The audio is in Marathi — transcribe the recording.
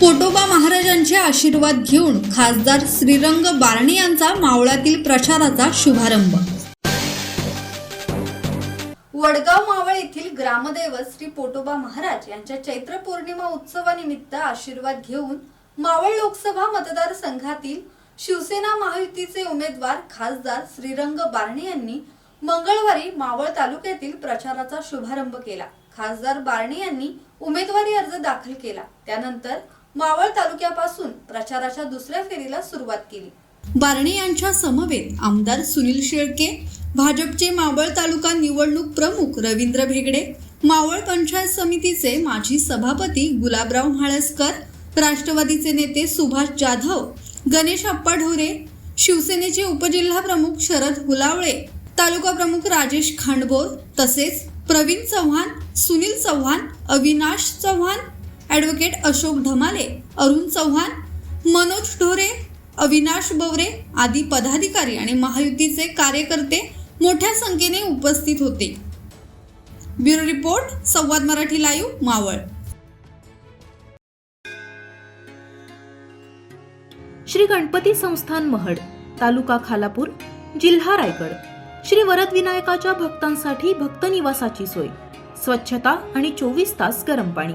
महाराजांचे आशीर्वाद घेऊन खासदार श्रीरंग बारणे यांचा मावळातील प्रचाराचा शुभारंभ. वडगाव मावळ येथील ग्रामदैवत श्री पोटोबा महाराज यांच्या चैत्र पौर्णिमा उत्सवानिमित्त आशीर्वाद घेऊन मावळ लोकसभा मतदारसंघातील शिवसेना महायुतीचे उमेदवार खासदार श्रीरंग बारणे यांनी मंगळवारी मावळ तालुक्यातील प्रचाराचा शुभारंभ केला. खासदार बारणे यांनी उमेदवारी अर्ज दाखल केला. त्यानंतर मावळ तालुक्यापासून प्रचाराच्या दुसऱ्या फेरीला सुरुवात केली. बारणे यांच्या समवेत आमदार सुनील शेळके भाजपचे मावळ तालुका निवडणूक प्रमुख रवींद्र भेगडे मावळ पंचायत समितीचे माजी सभापती गुलाबराव म्हाळसकर राष्ट्रवादीचे नेते सुभाष जाधव गणेश अप्पा ढोरे शिवसेनेचे उपजिल्हा प्रमुख शरद हुलावळे तालुका प्रमुख राजेश खांडबोर तसेच प्रवीण चव्हाण सुनील चव्हाण अविनाश चव्हाण ॲडव्होकेट अशोक ढमाले अरुण चव्हाण मनोज ढोरे अविनाश बवरे आदी पदाधिकारी आणि महायुतीचे कार्यकर्ते मोठ्या संख्येने उपस्थित होते. Bureau report Samvad Marathi live Maval. Shri Ganpati संस्थान महड तालुका खालापूर जिल्हा रायगड. श्री वरद विनायकाच्या भक्तांसाठी भक्त निवासाची सोय. स्वच्छता आणि चोवीस तास गरम पाणी.